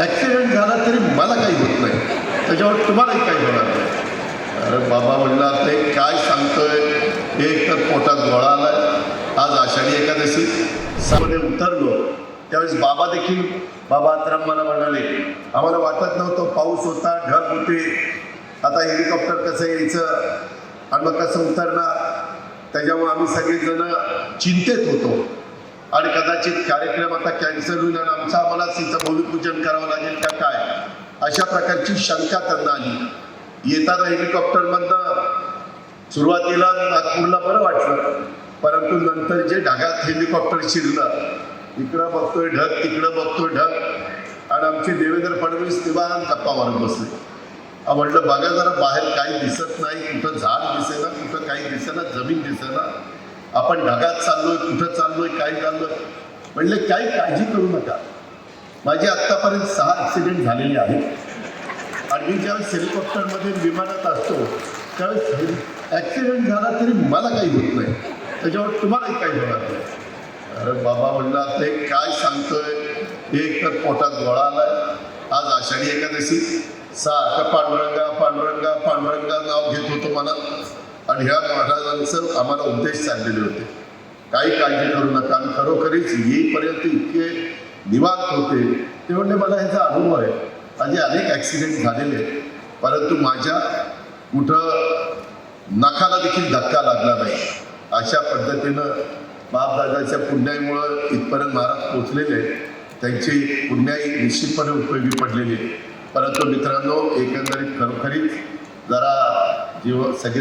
Accident झाला तरी मला काही होत नाही. त्याच्यावर तुम्हालाही काही होणार नाही. अरे बाबा म्हणला ते काय सांगतोय? एक तर पोटात गोळा आलाय. आज आषाढी एकादशी. सामने उतरलो. त्यावेळेस बाबा देखील बाबा आत्राम मला म्हणाले आम्हाला वाटत नव्हतं पाऊस होता ढग होते. आता हेलिकॉप्टर कसं यायचं? आणि मग कसं उतरणार? त्याच्यामुळे आम्ही सगळेजण चिंतेत होतो. आणि कदाचित कार्यक्रम आता कॅन्सल होईल आणि आमचा आम्हाला तिचं भूमिपूजन करावं लागेल का काय? अशा प्रकारची शंका त्यांना आली. येताना हेलिकॉप्टरमधनं सुरुवातीला नागपूरला बरं वाटलं परंतु नंतर जे ढगात हेलिकॉप्टर शिरलं इकडं बघतोय ढग तिकडं बघतोय ढग आणि आमचे देवेंद्र फडणवीस निवांत गप्पा मारत बसले म्हटलं बघा जरा बाहेर काही दिसत नाही कुठं झाड दिसेना कुठं काही दिसेना जमीन दिसेना. आपण ढगात चाललोय कुठं काय चाललं म्हणले काही काळजी करू नका. माझे आत्तापर्यंत सहा ॲक्सिडेंट झालेले आहेत. आणि मी ज्यावेळेस हेलिकॉप्टरमध्ये विमानात असतो त्यावेळेस ॲक्सिडेंट झाला तरी मला काही होत नाही. त्याच्यावर तुम्हालाही काही होणार नाही. अरे बाबा म्हणला ते काय सांगतोय? एक तर पोटात गोळा आलाय. आज आषाढी एकादशी. सारखं पांडुरंगा पांडुरंगा पांडुरंगा नाव घेत होतो मला. आणि ह्या महाराजांचं आम्हाला उपदेश चाललेले होते. काही काळजी करू नका. आणि खरोखरीच येईपर्यंत इतके निवांत होते. ते म्हणजे मला ह्याचा अनुभव आहे. माझे अनेक ॲक्सिडेंट झालेले आहेत. परंतु माझ्या कुठं नखाला देखील धक्का लागला नाही. अशा पद्धतीनं बापदादाच्या पुण्याईमुळं इथपर्यंत महाराज पोचलेले त्यांची पुण्याई निश्चितपणे उपयोगी पडलेली आहे. परंतु मित्रांनो एकंदरीत खरोखरीच जरा जीव सगळे